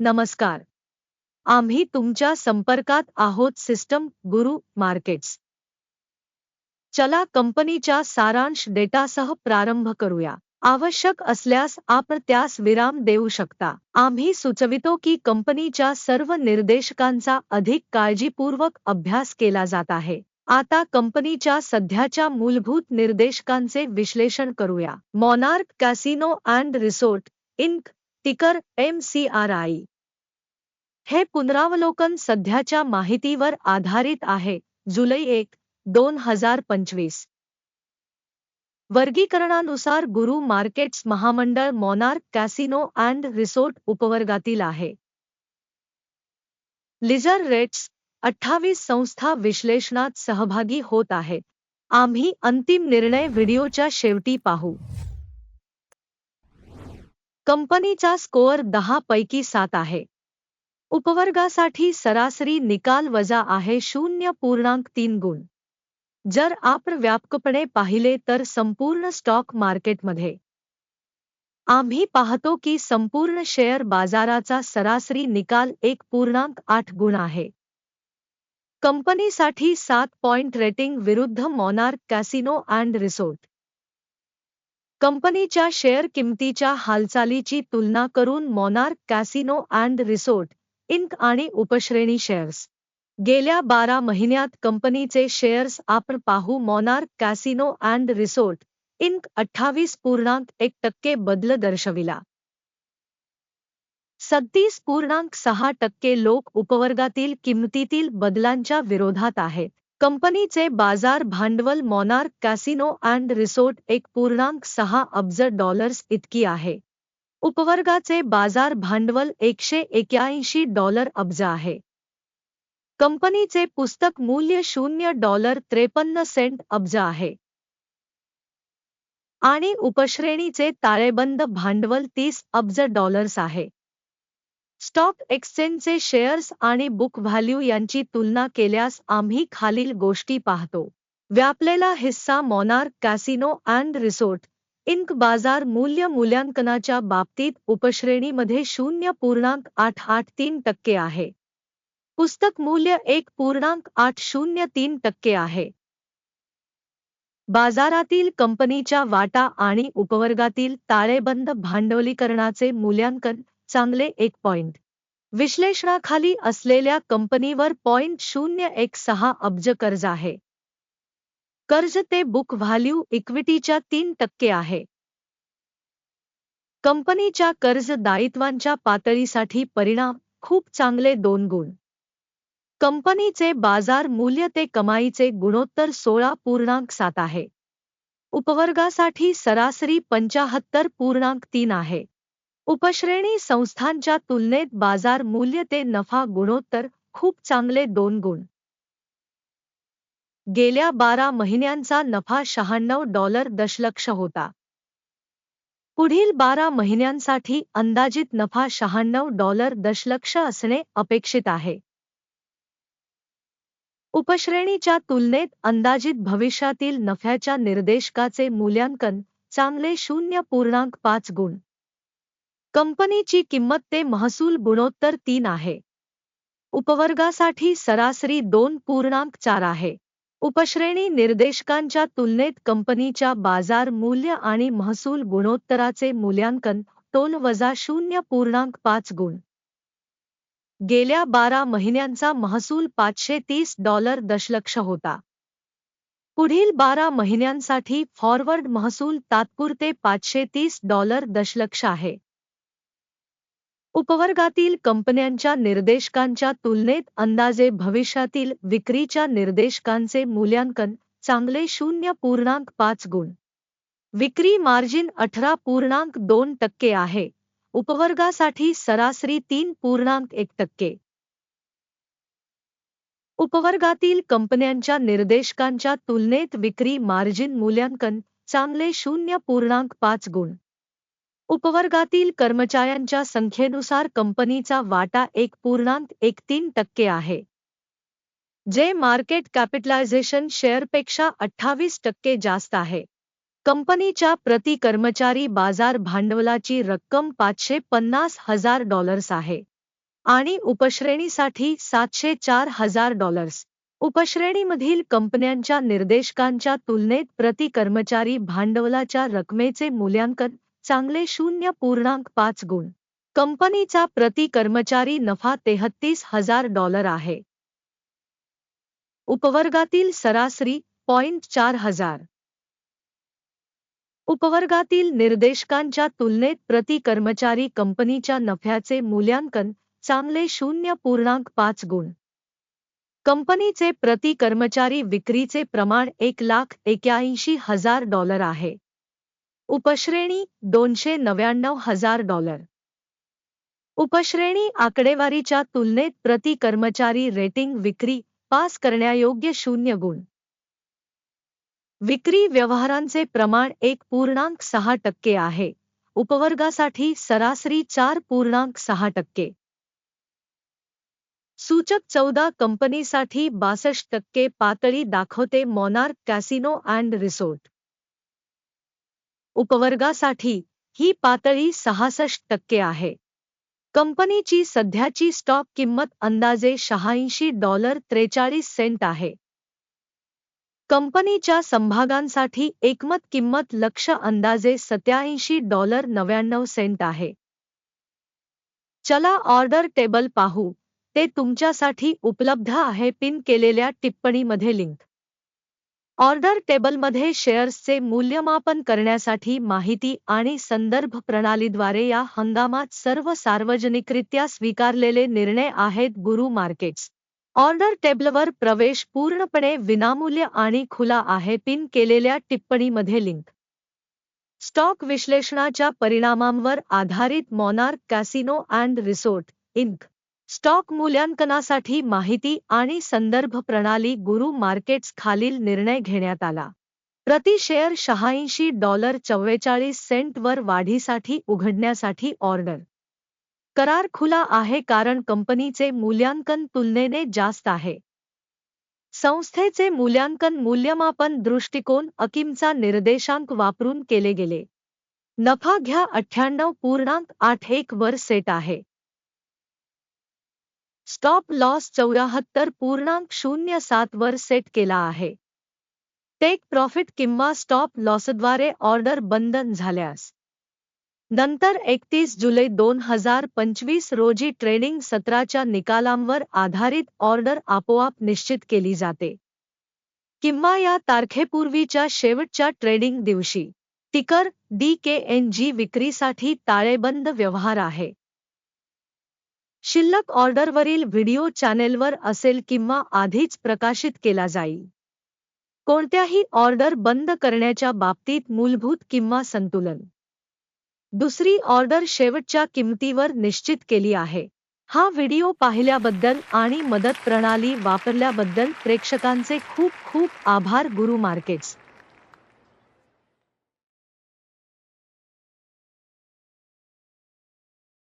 नमस्कार. आम्ही तुमच्या संपर्कात आहोत सिस्टम गुरु मार्केट्स. चला कंपनीच्या सारांश डेटासह प्रारंभ करूया. आवश्यक असल्यास आपण त्यास विराम देऊ शकता. आम्ही सुचवितो की कंपनीच्या सर्व निर्देशकांचा अधिक काळजीपूर्वक अभ्यास केला जात आहे. आता कंपनीच्या सध्याच्या मूलभूत निर्देशकांचे विश्लेषण करूया. Monarch Casino and Resort Inc ticker M C R I हे पुनरावलोकन सध्याच्या माहितीवर आधारित आहे जुलै एक दोन हजार पंचवीस. वर्गीकरणानुसार गुरु मार्केट्स महामंडळ मॉनार्क कॅसिनो अँड रिसोर्ट उपवर्गातील आहे. लिझर रेट्स अठ्ठावीस संस्था विश्लेषणात सहभागी होत आहेत आम्ही अंतिम निर्णय व्हिडिओच्या शेवटी पाहू. कंपनीचा स्कोअर दहा पैकी सात आहे. उपवर्गासाठी सरासरी निकाल वजा आहे शून्य पूर्णांक तीन गुण. जर आपण व्यापकपणे पाहिले तर संपूर्ण स्टॉक मार्केटमध्ये. आम्ही पाहतो की संपूर्ण शेअर बाजाराचा सरासरी निकाल एक पूर्णांक आठ गुण आहे. कंपनीसाठी सात पॉइंट रेटिंग विरुद्ध मॉनार्क कॅसिनो अँड रिसोर्ट. कंपनीच्या शेअर किमतीच्या हालचालीची तुलना करून Monarch Casino and Resort Inc आणि उपश्रेणी शेअर्स. गेल्या बारा महिन्यात कंपनीचे शेअर्स आपण पाहू Monarch Casino and Resort Inc अठ्ठावीस पूर्णांक एक टक्के बदल दर्शविला. सत्तीस पूर्णांक सहा टक्के लोक उपवर्गातील किंमतीतील बदलांच्या विरोधात आहेत. कंपनीचे बाजार भांडवल मॉनार्क कॅसिनो अँड रिसोर्ट एक पूर्णांक सहा अब्ज डॉलर्स इतकी आहे. उपवर्गाचे बाजार भांडवल एकशे एक्याऐंशी डॉलर अब्ज आहे. कंपनीचे पुस्तक मूल्य शून्य डॉलर त्रेपन्न सेंट अब्ज आहे. आणि उपश्रेणीचे ताळेबंद भांडवल तीस अब्ज डॉलर्स आहे. स्टॉक एक्सचेंजचे शेअर्स आणि बुक व्हॅल्यू यांची तुलना केल्यास आम्ही खालील गोष्टी पाहतो. व्यापलेला हिस्सा Monarch Casino and Resort Inc बाजार मूल्य मूल्यांकनाच्या बाबतीत उपश्रेणीमध्ये शून्य पूर्णांक आठ आठ तीन टक्के आहे. पुस्तक मूल्य एक पूर्णांक आठ शून्य तीन टक्के आहे. बाजारातील कंपनीच्या वाटा आणि उपवर्गातील ताळेबंद भांडवलीकरणाचे मूल्यांकन चांगले एक पॉइंट विश्लेषणाखाली असलेल्या कंपनीवर पॉइंट शून्य एक सहा अब्ज कर्ज आहे. कर्ज ते बुक व्हॅल्यू इक्विटीच्या तीन टक्के आहे. कंपनीच्या कर्ज दायित्वांच्या पातळीसाठी परिणाम खूप चांगले दोन गुण. कंपनीचे बाज़ार मूल्य ते कमाईचे गुणोत्तर सोळा पूर्णांक सात आहे. उपवर्गासाठी सरासरी पंचाहत्तर पूर्णांक तीन आहे. उपश्रेणी संस्थांच्या तुलनेत बाजार मूल्य ते नफा गुणोत्तर खूप चांगले दोन गुण. गेल्या बारा महिन्यांचा नफा शहाण्णव डॉलर दशलक्ष होता. पुढील बारा महिन्यांसाठी अंदाजित नफा शहाण्णव डॉलर दशलक्ष असणे अपेक्षित आहे. उपश्रेणीच्या तुलनेत अंदाजित भविष्यातील नफ्याच्या निर्देशकाचे मूल्यांकन चांगले शून्य पूर्णांक पाच गुण. कंपनीची किंमत ते महसूल गुणोत्तर तीन आहे. उपवर्गासाठी सरासरी दोन पूर्णांक चार आहे. उपश्रेणी निर्देशकांच्या तुलनेत कंपनीच्या बाजार मूल्य आणि महसूल गुणोत्तराचे मूल्यांकन टोल वजा शून्य पूर्णांक पाच गुण. गेल्या बारा महिन्यांचा महसूल पाचशे तीस डॉलर दशलक्ष होता. पुढील बारा महिन्यांसाठी फॉरवर्ड महसूल तात्पुरते पाचशे तीस डॉलर दशलक्ष आहे. उपवर्गातील कंपन्यांच्या निर्देशकांच्या तुलनेत अंदाजे भविष्यातील विक्रीच्या निर्देशकांचे मूल्यांकन चांगले शून्य पूर्णांक पाच गुण. विक्री मार्जिन अठरा पूर्णांक दोन टक्के आहे. उपवर्गासाठी सरासरी तीन पूर्णांक एक टक्के. उपवर्गातील कंपन्यांच्या निर्देशकांच्या तुलनेत विक्री मार्जिन मूल्यांकन चांगले शून्य पूर्णांक पाच गुण. उपवर्गातील कर्मचाऱ्यांच्या संख्येनुसार कंपनीचा वाटा एक पूर्णांक एक तीन टक्के आहे. जे मार्केट कॅपिटलायझेशन शेअरपेक्षा अठ्ठावीस टक्के जास्त आहे. कंपनीच्या प्रति कर्मचारी बाजार भांडवलाची रक्कम पाचशे पन्नास हजार डॉलर्स आहे. आणि उपश्रेणीसाठी सातशे चार हजार डॉलर्स. उपश्रेणीमधील कंपन्यांच्या निर्देशकांच्या तुलनेत प्रति कर्मचारी भांडवलाच्या रकमेचे मूल्यांकन चांगले शून्य पूर्णांक पाच गुण. कंपनीचा प्रति कर्मचारी नफा तेहत्तीस हज़ार डॉलर आहे. उपवर्गातील सरासरी पॉइंट चार हज़ार. उपवर्गातील निर्देशकांच्या तुलनेत प्रति कर्मचारी कंपनीच्या नफ्याचे मूल्यांकन चांगले शून्य पूर्णांक पाच गुण. कंपनीचे प्रति कर्मचारी विक्रीचे प्रमाण एक लाख एक्याऐंशी हज़ार डॉलर आहे. उपश्रेणी दोनशे नव्याण्णव हजार डॉलर. उपश्रेणी आकडेवारीच्या तुलनेत प्रति कर्मचारी रेटिंग विक्री पास करण्यायोग्य शून्य गुण. विक्री व्यवहारांचे प्रमाण एक पूर्णांक सहा टक्के आहे. उपवर्गासाठी सरासरी चार पूर्णांक सहा टक्के. सूचक चौदा कंपनीसाठी बासष्ट टक्के पातळी दाखवते मॉनार्क कॅसिनो अँड रिसोर्ट. उपवर्गासाठी ही पातळी सहासष्ट टक्के आहे. कंपनीची सध्याची स्टॉक किंमत अंदाजे शहाऐंशी डॉलर त्रेचाळीस सेंट आहे. कंपनीच्या संभागांसाठी एकमत किंमत लक्ष अंदाजे सत्याऐंशी डॉलर नव्याण्णव सेंट आहे. चला ऑर्डर टेबल पाहू ते तुमच्यासाठी उपलब्ध आहे पिन केलेल्या टिप्पणीमध्ये लिंक. ऑर्डर टेबलमध्ये शेअर्सचे मूल्यमापन करण्यासाठी माहिती आणि संदर्भ प्रणालीद्वारे या हंगामात सर्व सार्वजनिकरित्या स्वीकारलेले निर्णय आहेत गुरु मार्केट्स. ऑर्डर टेबलवर प्रवेश पूर्णपणे विनामूल्य आणि खुला आहे पिन केलेल्या टिप्पणीमध्ये लिंक. स्टॉक विश्लेषणाच्या परिणामांवर आधारित Monarch Casino and Resort Inc. Stock मूल्यांकनासाठी माहिती आणि संदर्भ प्रणाली गुरु मार्केट्स खालील निर्णय घेण्यात आला. प्रति शेअर शहाऐंशी डॉलर चव्वेचाळीस सेंटवर वाढीसाठी उघडण्यासाठी ऑर्डर. करार खुला आहे कारण कंपनीचे मूल्यांकन तुलनेने जास्त आहे. संस्थेचे मूल्यांकन मूल्यमापन दृष्टिकोन अकिमचा निर्देशांक वापरून केले गेले. नफा घ्या अठ्ठ्याण्णव पूर्णांक आठ एक वर सेट आहे. स्टॉप लॉस चौऱ्याहत्तर पूर्णांक शून्य सात वर सेट केला आहे. टेक प्रॉफिट किंवा स्टॉप लॉसद्वारे ऑर्डर बंधन झाल्यास. नंतर एकतीस जुलै दोन हजार पंचवीस रोजी ट्रेडिंग सत्राच्या निकालांवर आधारित ऑर्डर आपोआप निश्चित केली जाते. किंवा या तारखेपूर्वीच्या शेवटच्या ट्रेडिंग दिवशी. टिकर डी के एन जी विक्रीसाठी ताळेबंद व्यवहार आहे. शिल्लक ऑर्डरवरील व्हिडिओ चॅनेलवर असेल किंवा आधीच प्रकाशित केला जाईल. कोणत्याही ऑर्डर बंद करण्याच्या बाबतीत मूलभूत किंवा संतुलन. दुसरी ऑर्डर शेवटच्या किंमतीवर निश्चित केली आहे. हा व्हिडिओ पाहिल्याबद्दल आणि मदत प्रणाली वापरल्याबद्दल प्रेक्षकांचे खूप खूप आभार गुरु मार्केट्स